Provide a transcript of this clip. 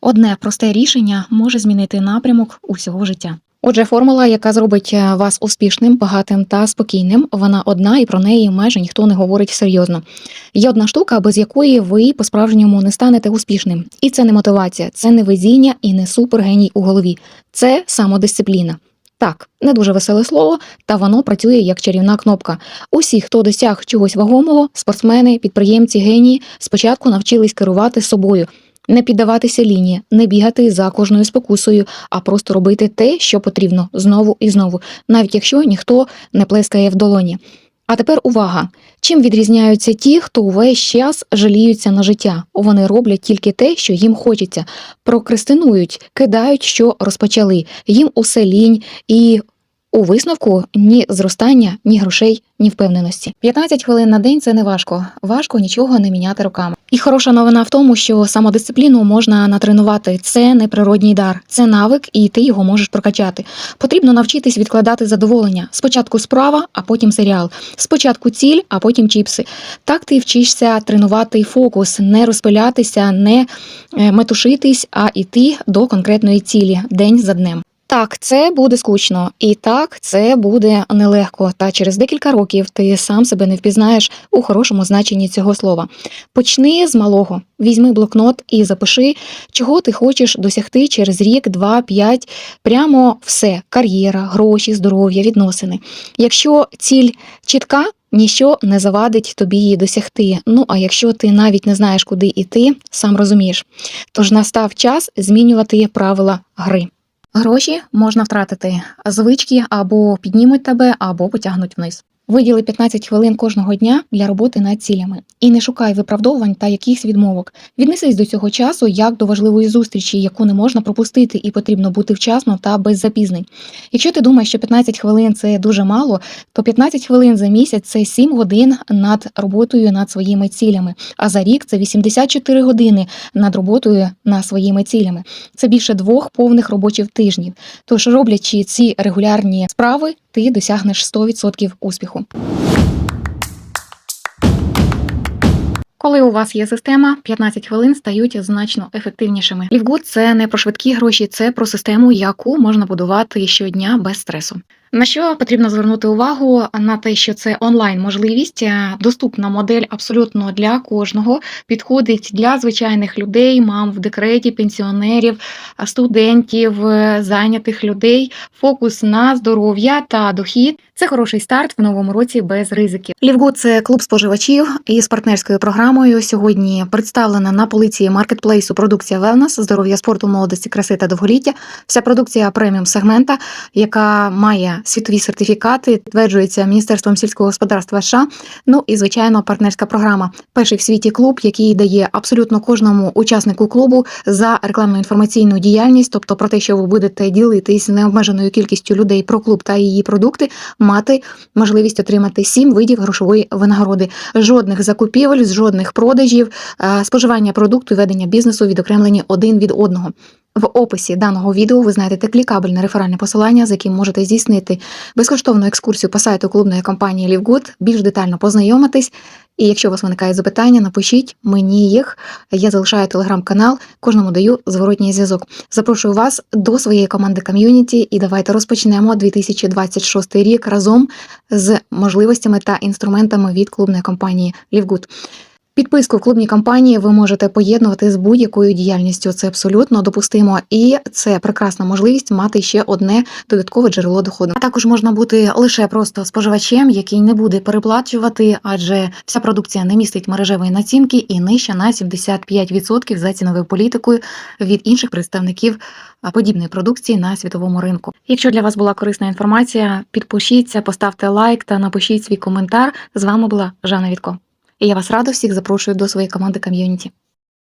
Одне просте рішення може змінити напрямок усього життя. Отже, формула, яка зробить е, вас успішним, багатим та спокійним, вона одна і про неї майже ніхто не говорить серйозно. Є одна штука, без якої ви по-справжньому не станете успішним. І це не мотивація, це не везіння і не супергеній у голові. Це самодисципліна. Так, не дуже веселе слово, та воно працює як чарівна кнопка. Усі, хто досяг чогось вагомого, спортсмени, підприємці, генії, спочатку навчились керувати собою, не піддаватися лінії, не бігати за кожною спокусою, а просто робити те, що потрібно знову і знову, навіть якщо ніхто не плескає в долоні. А тепер увага! Чим відрізняються ті, хто увесь час жаліються на життя? Вони роблять тільки те, що їм хочеться, прокрастинують, кидають, що розпочали. Їм усе лінь і. У висновку ні зростання, ні грошей, ні впевненості. 15 хвилин на день це не важко. Важко нічого не міняти руками. І хороша новина в тому, що самодисципліну можна натренувати. Це не природній дар, це навик, і ти його можеш прокачати. Потрібно навчитись відкладати задоволення. Спочатку справа, а потім серіал. Спочатку ціль, а потім чіпси. Так ти вчишся тренувати фокус, не розпилятися, не е, метушитись, а йти до конкретної цілі день за днем. Так, це буде скучно, і так це буде нелегко. Та через декілька років ти сам себе не впізнаєш у хорошому значенні цього слова. Почни з малого, візьми блокнот і запиши, чого ти хочеш досягти через рік, два, п'ять, прямо все: кар'єра, гроші, здоров'я, відносини. Якщо ціль чітка. Ніщо не завадить тобі її досягти. Ну а якщо ти навіть не знаєш, куди йти, сам розумієш. Тож настав час змінювати правила гри. Гроші можна втратити, звички або піднімуть тебе, або потягнуть вниз. Виділи 15 хвилин кожного дня для роботи над цілями і не шукай виправдовувань та якихось відмовок. Віднесись до цього часу як до важливої зустрічі, яку не можна пропустити, і потрібно бути вчасно та без запізнень. Якщо ти думаєш, що 15 хвилин це дуже мало, то 15 хвилин за місяць це 7 годин над роботою над своїми цілями. А за рік це 84 години над роботою над своїми цілями. Це більше двох повних робочих тижнів. Тож, роблячи ці регулярні справи, ти досягнеш 100% успіху. Коли у вас є система, 15 хвилин стають значно ефективнішими. Лівгуд це не про швидкі гроші, це про систему, яку можна будувати щодня без стресу. На що потрібно звернути увагу на те, що це онлайн можливість, е, доступна модель абсолютно для кожного, підходить для звичайних людей, мам в декреті, пенсіонерів, студентів, е, зайнятих людей. Фокус на здоров'я та дохід це хороший старт в новому році без ризиків. Лівгуд це клуб споживачів із партнерською програмою. Сьогодні представлена на полиці маркетплейсу продукція Wellness, здоров'я спорту, молодості, краси та довголіття. Вся продукція преміум сегмента, яка має світові сертифікати, підтверджується Міністерством сільського господарства США. Ну і звичайно, партнерська програма. Перший в світі клуб, який дає абсолютно кожному учаснику клубу за рекламну інформаційну діяльність, тобто про те, що ви будете ділитись необмеженою кількістю людей про клуб та її продукти, мати можливість отримати сім видів грошової винагороди. Жодних закупівель, жодних продажів, е, споживання продукту, ведення бізнесу відокремлені один від одного. В описі даного відео ви знайдете клікабельне реферальне посилання, з яким можете здійснити безкоштовну екскурсію по сайту клубної компанії Лівгуд, більш детально познайомитись. І якщо у вас виникають запитання, напишіть мені їх. Я залишаю телеграм-канал, кожному даю зворотній зв'язок. Запрошую вас до своєї команди ком'юніті і давайте розпочнемо 2026 рік разом з можливостями та інструментами від клубної компанії Лівгуд. Підписку в клубній компанії ви можете поєднувати з будь-якою діяльністю. Це абсолютно допустимо, і це прекрасна можливість мати ще одне додаткове джерело доходу. А також можна бути лише просто споживачем, який не буде переплачувати, адже вся продукція не містить мережевої націнки і нижча на 75% за ціновою політикою від інших представників подібної продукції на світовому ринку. Якщо для вас була корисна інформація, підпишіться, поставте лайк та напишіть свій коментар. З вами була Жанна Вітко. І я вас радо всіх запрошую до своєї команди ком'юніті.